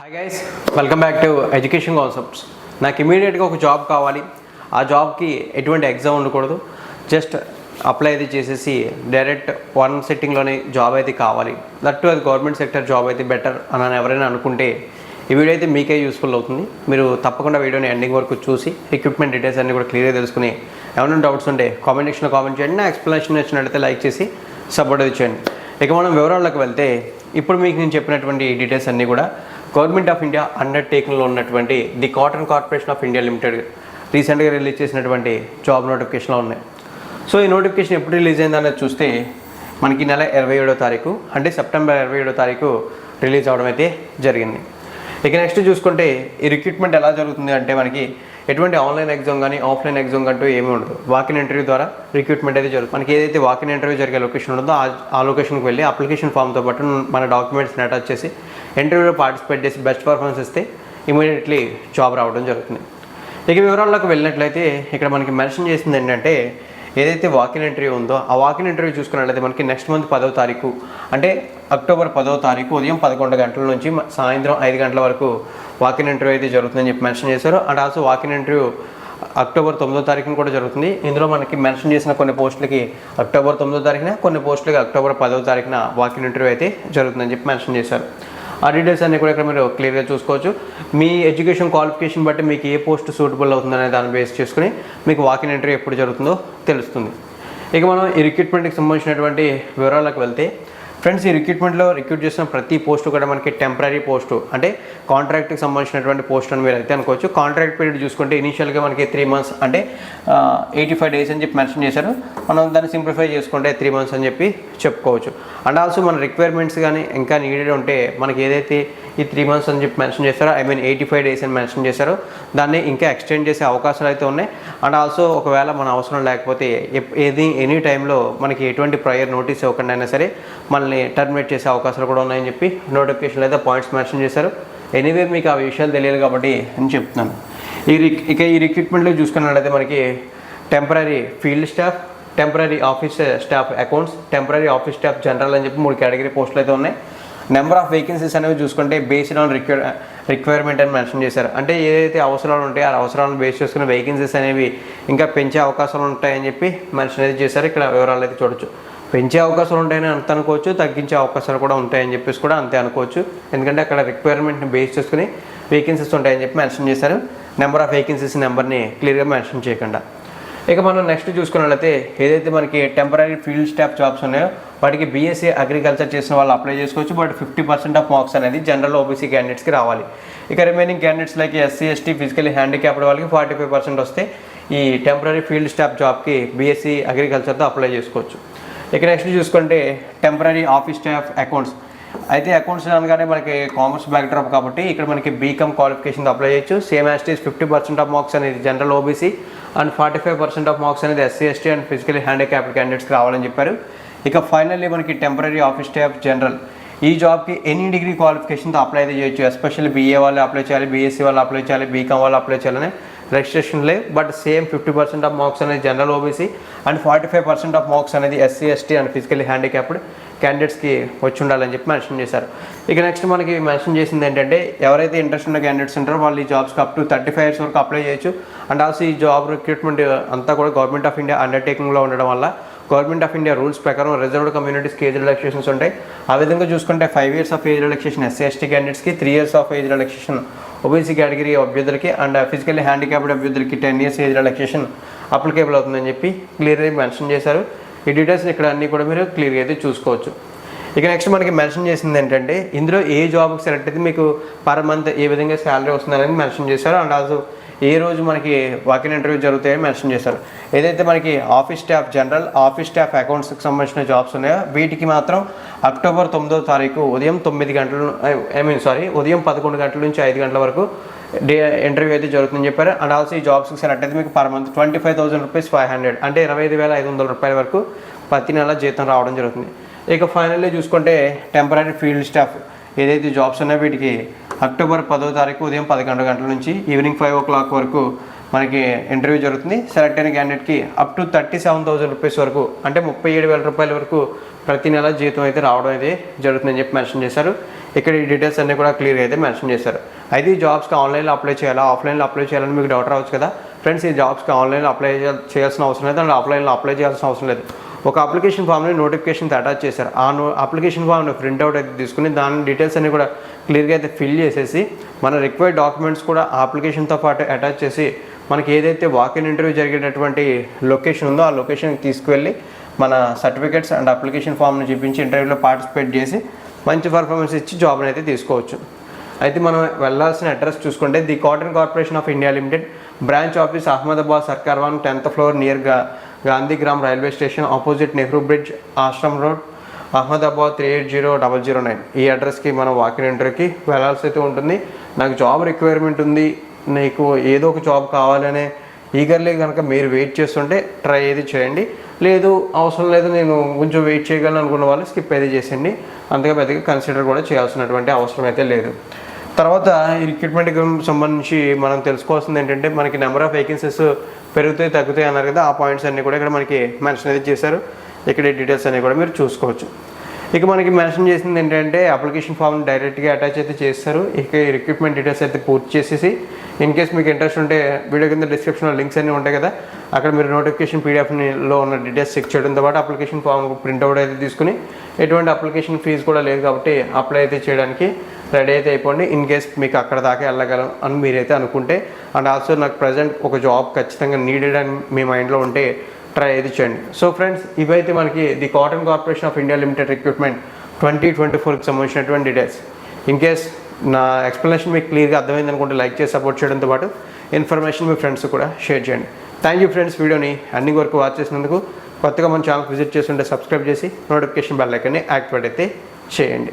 Hi guys welcome back to education concepts నాకు ఇమీడియట్గా ఒక జాబ్ కావాలి. ఆ జాబ్కి ఎటువంటి ఎగ్జామ్ ఉండకూడదు. జస్ట్ అప్లై అయితే చేసేసి డైరెక్ట్ వన్ సెట్టింగ్లోనే జాబ్ అయితే కావాలి. దట్టు అది గవర్నమెంట్ సెక్టర్ జాబ్ అయితే బెటర్ అని ఎవరైనా అనుకుంటే ఈ వీడియో అయితే మీకే యూస్ఫుల్ అవుతుంది. మీరు తప్పకుండా వీడియోని ఎండింగ్ వరకు చూసి ఎక్విప్మెంట్ డీటెయిల్స్ అన్ని కూడా క్లియర్గా తెలుసుకుని ఏమైనా డౌట్స్ ఉంటే కామెంట్ సెక్షన్లో కామెంట్ చేయండి. నా ఎక్స్ప్లెనేషన్ నచ్చినట్లయితే లైక్ చేసి సపోర్ట్ అయితే చేయండి. ఇక మనం వివరాల్లోకి వెళ్తే ఇప్పుడు మీకు నేను చెప్పినటువంటి డీటెయిల్స్ అన్నీ కూడా గవర్నమెంట్ ఆఫ్ ఇండియా అండర్టేకింగ్లో ఉన్నటువంటి the cotton corporation of India limited రీసెంట్గా రిలీజ్ చేసినటువంటి జాబ్ నోటిఫికేషన్లో ఉన్నాయి. సో ఈ నోటిఫికేషన్ ఎప్పుడు రిలీజ్ అయిందనేది చూస్తే మనకి నెల ఇరవై ఏడో తారీఖు అంటే సెప్టెంబర్ ఇరవై ఏడో తారీఖు రిలీజ్ అవడం అయితే జరిగింది. ఇక నెక్స్ట్ చూసుకుంటే ఈ రిక్రూట్మెంట్ ఎలా జరుగుతుంది అంటే మనకి ఎటువంటి ఆన్లైన్ ఎగ్జామ్ కానీ ఆఫ్లైన్ ఎగ్జామ్ అంటూ ఏమీ ఉండదు. వాకిన్ ఇంటర్వ్యూ ద్వారా రిక్రూట్మెంట్ అయితే జరుగుతుంది. మనకి ఏదైతే వాకిన్ ఇంటర్వ్యూ జరిగే లొకేషన్ ఉంటుందో ఆ ఆ లొకేషన్కి వెళ్ళి అప్లికేషన్ ఫామ్తో పాటు మన డాక్యుమెంట్స్ని అటాచ్ చేసి ఇంటర్వ్యూలో పార్టిసిపేట్ చేసి బెస్ట్ పర్ఫార్మెన్స్ ఇస్తే ఇమీడియట్లీ జాబ్ రావడం జరుగుతుంది. ఇక వివరాల్లోకి వెళ్ళినట్లయితే ఇక్కడ మనకి మెన్షన్ చేసింది ఏంటంటే ఏదైతే వాకిన్ ఇంటర్వ్యూ ఉందో ఆ వాకిన్ ఇంటర్వ్యూ చూసుకున్నట్లయితే మనకి నెక్స్ట్ మంత్ పదో తారీఖు అంటే అక్టోబర్ పదో తారీఖు ఉదయం పదకొండు గంటల నుంచి సాయంత్రం ఐదు గంటల వరకు వాకిన్ ఇంటర్వ్యూ అయితే జరుగుతుందని చెప్పి మెన్షన్ చేశారు. And also walk in interview October తొమ్మిదో తారీఖున కూడా జరుగుతుంది. ఇందులో మనకి మెన్షన్ చేసిన కొన్ని పోస్టులకి అక్టోబర్ తొమ్మిదో తారీఖున కొన్ని పోస్టులకి అక్టోబర్ పదవ తారీఖున వాకిన్ ఇంటర్వ్యూ అయితే జరుగుతుందని చెప్పి మెన్షన్ చేశారు. ఆ డీటెయిల్స్ అన్ని కూడా ఇక్కడ మీరు క్లియర్గా చూసుకోవచ్చు. మీ ఎడ్యుకేషన్ క్వాలిఫికేషన్ బట్టి మీకు ఏ పోస్ట్ సూటబుల్ అవుతుందనే దాన్ని బేస్ చేసుకుని మీకు వాకిన్ ఇంటర్వ్యూ ఎప్పుడు జరుగుతుందో తెలుస్తుంది. ఇక మనం ఈ రిక్రూట్మెంట్కి సంబంధించినటువంటి వివరాలకు వెళ్తే ఫ్రెండ్స్ ఈ రిక్రూట్మెంట్లో రిక్రూట్ చేసిన ప్రతి పోస్టు కూడా మనకి టెంపరీ పోస్టు అంటే కాంట్రాక్ట్కి సంబంధించినటువంటి పోస్ట్ అని మీరు అయితే అనుకోవచ్చు. కాంట్రాక్ట్ పీరియడ్ చూసుకుంటే ఇనీషియల్గా మనకి త్రీ మంత్స్ అంటే ఎయిటీ ఫైవ్ డేస్ అని చెప్పి మెన్షన్ చేశారు. మనం దాన్ని సింప్లిఫై చేసుకుంటే త్రీ మంత్స్ అని చెప్పి చెప్పుకోవచ్చు. అండ్ ఆల్సో మన రిక్వైర్మెంట్స్ కానీ ఇంకా నీడెడ్ ఉంటే మనకి ఏదైతే ఈ త్రీ మంత్స్ అని చెప్పి మెన్షన్ చేశారు. I mean eighty five days అని మెన్షన్ చేశారు. దాన్ని ఇంకా ఎక్స్టెండ్ చేసే అవకాశాలు అయితే ఉన్నాయి. అండ్ ఆల్సో ఒకవేళ మన అవసరం లేకపోతే ఏది ఎనీ టైంలో మనకి ఎటువంటి ప్రయర్ నోటీస్ ఇవ్వకుండా అయినా సరే మనల్ని టర్మినేట్ చేసే అవకాశాలు కూడా ఉన్నాయని చెప్పి నోటిఫికేషన్లో అయితే పాయింట్స్ మెన్షన్ చేశారు. ఎనీవే మీకు ఆ విషయాలు తెలియదు కాబట్టి అని చెప్తున్నాను. ఈ రిక్ ఇక ఈ రిక్రూట్మెంట్లో చూసుకున్నట్లయితే మనకి temporary field staff temporary office staff accounts temporary office staff general అని చెప్పి మూడు కేటగిరీ పోస్టులు అయితే ఉన్నాయి. నెంబర్ ఆఫ్ వేకెన్సీస్ అనేవి చూసుకుంటే బేస్డ్ ఆన్ రిక్వైర్ రిక్వైర్మెంట్ అని మెన్షన్ చేశారు. అంటే ఏదైతే అవసరాలు ఉంటాయో ఆ అవసరాలను బేస్ చేసుకుని వేకెన్సీస్ అనేవి ఇంకా పెంచే అవకాశాలు ఉంటాయని చెప్పి మెన్షన్ అయితే చేశారు. ఇక్కడ వివరాలు అయితే చూడొచ్చు. పెంచే అవకాశాలు ఉంటాయని అంత అనుకోవచ్చు తగ్గించే అవకాశాలు కూడా ఉంటాయని చెప్పేసి కూడా అంతే అనుకోవచ్చు. ఎందుకంటే అక్కడ రిక్వైర్మెంట్ని బేస్ చేసుకుని వేకెన్సీస్ ఉంటాయని చెప్పి మెన్షన్ చేశారు. నెంబర్ ఆఫ్ వేకెన్సీస్ నెంబర్ని క్లియర్గా మెన్షన్ చేయకుండా. ఇక మనం నెక్స్ట్ చూసుకున్నట్లయితే ఏదైతే మనకి టెంపరీ ఫీల్డ్ స్టాఫ్ జాబ్స్ ఉన్నాయో వాటికి బీఎస్సీ అగ్రికల్చర్ చేసిన వాళ్ళు అప్లై చేసుకోవచ్చు. But fifty percent of marks అనేది జనరల్ ఓబీసీ క్యాండిడేట్స్కి రావాలి. ఇక remaining candidates like SC ST physically handicapped వాళ్ళకి ఫార్టీ ఫైవ్ పర్సెంట్ వస్తే ఈ టెంపరీ ఫీల్డ్ స్టాఫ్ జాబ్కి బీఎస్సీ అగ్రికల్చర్తో అప్లై చేసుకోవచ్చు. ఇక నెక్స్ట్ చూసుకుంటే టెంపరీ ఆఫీస్ స్టాఫ్ అకౌంట్స్ అయితే అకౌంట్స్ అనగానే మనకి కామర్స్ బ్యాక్డ్రాప్ కాబట్టి ఇక్కడ మనకి బీకామ్ క్వాలిఫికేషన్ అప్లై చేయొచ్చు. Same as these fifty percent of marks అనేది general OBC and forty five percent of marks అనేది SC ST and physical handicapped క్యాండిడేట్స్కి రావాలని చెప్పారు. ఇక ఫైనల్లీ మనకి టెంపరీ ఆఫీస్ స్టాఫ్ జనరల్ ఈ జాబ్కి ఎనీ డిగ్రీ క్వాలిఫికేషన్తో అప్లై అయితే చేయొచ్చు. ఎస్పెషల్లీ బీఏ వాళ్ళు అప్లై చేయాలి బీఎస్సీ వాళ్ళు అప్లై చేయాలి బీకామ్ వాళ్ళు అప్లై చేయాలని రిజిస్ట్రేషన్ లేవు but same fifty percent of marks అనేది general OBC and forty five percent of marks అనేది SC ST and physically handicapped క్యాండిడేట్స్కి వచ్చి ఉండాలని చెప్పి మెన్షన్ చేశారు. ఇక నెక్స్ట్ మనకి మెన్షన్ చేసింది ఏంటంటే ఎవరైతే ఇంట్రెస్ట్ ఉన్న క్యాండిడేట్స్ ఉంటారో వాళ్ళు ఈ జాబ్స్కి up to thirty five years వరకు అప్లై చేయొచ్చు. అండ్ ఆల్సో ఈ జాబ్ రిక్రూట్మెంట్ అంతా కూడా గవర్నమెంట్ ఆఫ్ ఇండియా అండర్టేకింగ్లో ఉండడం వల్ల గవర్నమెంట్ ఆఫ్ ఇండియా రూల్స్ ప్రకారం రిజర్వ్డ్ కమ్యూనిటీస్కి ఏజ్ రిలాక్సేషన్స్ ఉంటాయి. ఆ విధంగా చూసుకుంటే five years of age relaxation SC ST క్యాండిడేట్స్కి three years of age relaxation OBC category అభ్యర్థులకి అండ్ ఫిజికల్లీ హ్యాండిక్యాప్డ్ అభ్యర్థులకి ten years age relaxation applicable అవుతుందని చెప్పి క్లియర్గా మెన్షన్ చేశారు. ఈ డీటెయిల్స్ ఇక్కడ అన్నీ కూడా మీరు క్లియర్గా అయితే చూసుకోవచ్చు. ఇక నెక్స్ట్ మనకి మెన్షన్ చేసింది ఏంటంటే ఇందులో ఏ జాబ్కి సెలెక్ట్ అయితే మీకు పర్ మంత్ ఏ విధంగా శాలరీ వస్తుంది అనేది మెన్షన్ చేశారు. అండ్ ఆల్సో ఏ రోజు మనకి వాకిన్ ఇంటర్వ్యూ జరుగుతాయో మెన్షన్ చేశారు. ఏదైతే మనకి office staff general office staff అకౌంట్స్కి సంబంధించిన జాబ్స్ ఉన్నాయో వీటికి మాత్రం అక్టోబర్ తొమ్మిదో తారీఖు ఉదయం తొమ్మిది గంటల ఐ మీన్ సారీ ఉదయం పదకొండు గంటల నుంచి ఐదు గంటల వరకు డే ఇంటర్వ్యూ అయితే జరుగుతుందని చెప్పారు. అండ్ ఆల్సో ఈ జాబ్స్కి సెలెక్ట్ అయితే మీకు per month twenty five thousand rupees five hundred అంటే ఇరవై ఐదు వేల ఐదు వందల రూపాయల వరకు ప్రతి నెల జీతం రావడం జరుగుతుంది. ఇక ఫైనల్లీ చూసుకుంటే టెంపరీ ఫీల్డ్ స్టాఫ్ ఏదైతే జాబ్స్ ఉన్నాయో వీటికి అక్టోబర్ పదో తారీఖు ఉదయం పదకొండు గంటల నుంచి ఈవినింగ్ ఫైవ్ ఓ క్లాక్ వరకు మనకి ఇంటర్వ్యూ జరుగుతుంది. సెలెక్ట్ అయిన క్యాండిడేట్కి up to thirty seven thousand rupees వరకు అంటే ముప్పై ఏడు వేల రూపాయల వరకు ప్రతి నెల జీతం అయితే రావడం అయితే జరుగుతుందని చెప్పి మెన్షన్ చేశారు. ఇక్కడ ఈ డీటెయిల్స్ అన్నీ కూడా క్లియర్గా అయితే మెన్షన్ చేశారు. అయితే ఈ జాబ్స్కి ఆన్లైన్లో అప్లై చేయాలా? ఆఫ్లైన్లో అప్లై చేయాలని మీకు డౌట్ రావచ్చు కదా? ఫ్రెండ్స్ ఈ జాబ్స్కి ఆన్లైన్లో అప్లై చేయాల్సిన అవసరం లేదు అండ్ ఆఫ్లైన్లో అప్లై చేయాల్సిన అవసరం లేదు. ఒక అప్లికేషన్ ఫామ్ని నోటిఫికేషన్ అటాచ్ చేశారు. ఆ నో అప్లికేషన్ ఫామ్ని ప్రింట్అవుట్ అయితే తీసుకుని దాని డీటెయిల్స్ అన్ని కూడా క్లియర్గా అయితే ఫిల్ చేసేసి మన రిక్వైర్డ్ డాక్యుమెంట్స్ కూడా ఆ అప్లికేషన్తో పాటు అటాచ్ చేసి మనకి ఏదైతే వాకిన్ ఇంటర్వ్యూ జరిగేటటువంటి లొకేషన్ ఉందో ఆ లొకేషన్కి తీసుకువెళ్ళి మన సర్టిఫికేట్స్ అండ్ అప్లికేషన్ ఫామ్ని చూపించి ఇంటర్వ్యూలో పార్టిసిపేట్ చేసి మంచి పర్ఫార్మెన్స్ ఇచ్చి జాబ్ని అయితే తీసుకోవచ్చు. అయితే మనం వెళ్ళాల్సిన అడ్రస్ చూసుకుంటే the cotton corporation of India limited branch office Ahmedabad Sarkar one tenth floor నియర్గా Gandhigram railway station opposite Nehru bridge Ashram road Ahmedabad three eight zero double zero nine. ఈ అడ్రస్కి మనం వాకిన్ ఇంటర్వ్యూకి వెళ్ళాల్సి అయితే ఉంటుంది. నాకు జాబ్ రిక్వైర్మెంట్ ఉంది. నీకు ఏదో ఒక జాబ్ కావాలనే ఈగర్లీ కనుక మీరు వెయిట్ చేస్తుంటే ట్రై ఏది చేయండి. లేదు అవసరం లేదు నేను కొంచెం వెయిట్ చేయగలను అనుకున్న వాళ్ళు స్కిప్ అయితే చేసేయండి. అంతగా పెద్దగా కన్సిడర్ కూడా చేయాల్సినటువంటి అవసరం అయితే లేదు. తర్వాత ఈ రిక్రూట్మెంట్కి సంబంధించి మనం తెలుసుకోవాల్సింది ఏంటంటే మనకి నెంబర్ ఆఫ్ వేకెన్సీస్ పెరుగుతాయి తగ్గుతాయి అన్నారు కదా ఆ పాయింట్స్ అన్నీ కూడా ఇక్కడ మనకి మెన్షన్ అయితే చేశారు. ఇక్కడ డీటెయిల్స్ అన్నీ కూడా మీరు చూసుకోవచ్చు. ఇక మనకి మెన్షన్ చేసింది ఏంటంటే అప్లికేషన్ ఫామ్ డైరెక్ట్గా అటాచ్ అయితే చేస్తారు. ఇక రిక్రూట్మెంట్ డీటెయిల్స్ అయితే పూర్తి చేసేసి ఇన్ కేస్ మీకు ఇంట్రెస్ట్ ఉంటే వీడియో కింద డిస్క్రిప్షన్లో లింక్స్ అన్నీ ఉంటాయి కదా అక్కడ మీరు నోటిఫికేషన్ పీడిఎఫ్లో ఉన్న డీటెయిల్స్ చెక్ చేయడంతో పాటు అప్లికేషన్ ఫామ్ ప్రింట్అవుట్ అయితే తీసుకుని ఎటువంటి అప్లికేషన్ ఫీజు కూడా లేదు కాబట్టి అప్లై అయితే చేయడానికి రెడీ అయితే అయిపోండి. ఇన్ కేస్ మీకు అక్కడ దాకా వెళ్ళగలం అని మీరైతే అనుకుంటే అండ్ ఆల్సో నాకు ప్రజెంట్ ఒక జాబ్ ఖచ్చితంగా నీడెడ్ అని మీ మైండ్లో ఉంటే ట్రై అయితే చేయండి. సో ఫ్రెండ్స్ ఇవైతే మనకి the cotton corporation of India limited recruitment twenty twenty ఫోర్కి సంబంధించినటువంటి డీటెయిల్స్. ఇన్ కేస్ నా ఎక్స్ప్లెనేషన్ మీకు క్లియర్గా అర్థమైంది అనుకుంటే లైక్ చేసి సపోర్ట్ చేయడంతో పాటు ఇన్ఫర్మేషన్ మీ ఫ్రెండ్స్ కూడా షేర్ చేయండి. థ్యాంక్ యూ ఫ్రెండ్స్ వీడియోని అన్ని వరకు వాచ్ చేసినందుకు కొత్తగా మన ఛానల్ విజిట్ చేస్తుంటే సబ్స్క్రైబ్ చేసి నోటిఫికేషన్ బెల్ ఐకన్ని యాక్టివేట్ అయితే చేయండి.